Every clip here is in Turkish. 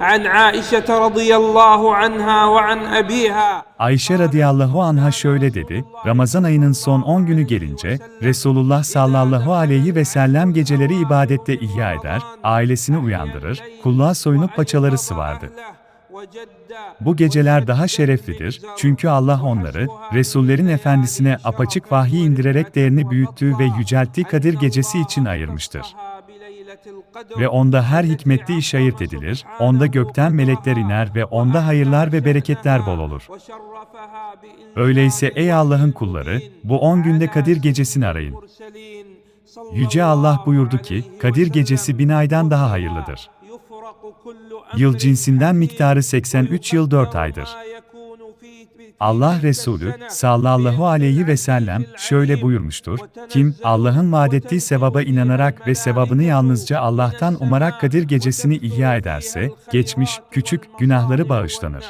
عن عائشة رضي الله عنها وعن أبيها Ayşe radıyallahu anha şöyle dedi, Ramazan ayının son 10 günü gelince, Resulullah sallallahu aleyhi ve sellem geceleri ibadette ihya eder, ailesini uyandırır, kulluğa soyunup paçaları sıvardı. Bu geceler daha şereflidir, çünkü Allah onları, Resullerin Efendisine apaçık vahiy indirerek değerini büyüttüğü ve yücelttiği Kadir Gecesi için ayırmıştır. Ve onda her hikmetli iş ayırt edilir, onda gökten melekler iner ve onda hayırlar ve bereketler bol olur. Öyleyse ey Allah'ın kulları, bu 10 günde Kadir Gecesini arayın. Yüce Allah buyurdu ki, Kadir Gecesi bin aydan daha hayırlıdır. Yıl cinsinden miktarı 83 yıl 4 aydır. Allah Resulü sallallahu aleyhi ve sellem şöyle buyurmuştur. Kim Allah'ın vaad ettiği sevaba inanarak ve sevabını yalnızca Allah'tan umarak Kadir gecesini ihya ederse, geçmiş küçük günahları bağışlanır.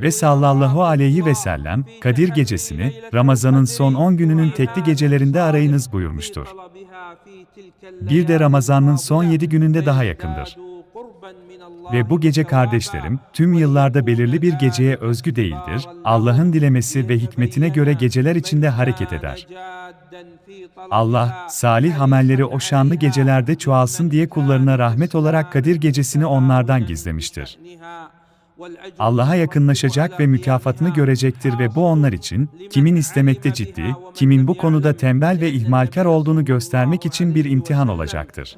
Ve sallallahu aleyhi ve sellem Kadir gecesini Ramazan'ın son 10 gününün tekli gecelerinde arayınız buyurmuştur. Bir de Ramazan'ın son 7 gününde daha yakındır. Ve bu gece kardeşlerim, tüm yıllarda belirli bir geceye özgü değildir, Allah'ın dilemesi ve hikmetine göre geceler içinde hareket eder. Allah, salih amelleri o şanlı gecelerde çoğalsın diye kullarına rahmet olarak Kadir gecesini onlardan gizlemiştir. Allah'a yakınlaşacak ve mükafatını görecektir ve bu onlar için, kimin istemekte ciddi, kimin bu konuda tembel ve ihmalkar olduğunu göstermek için bir imtihan olacaktır.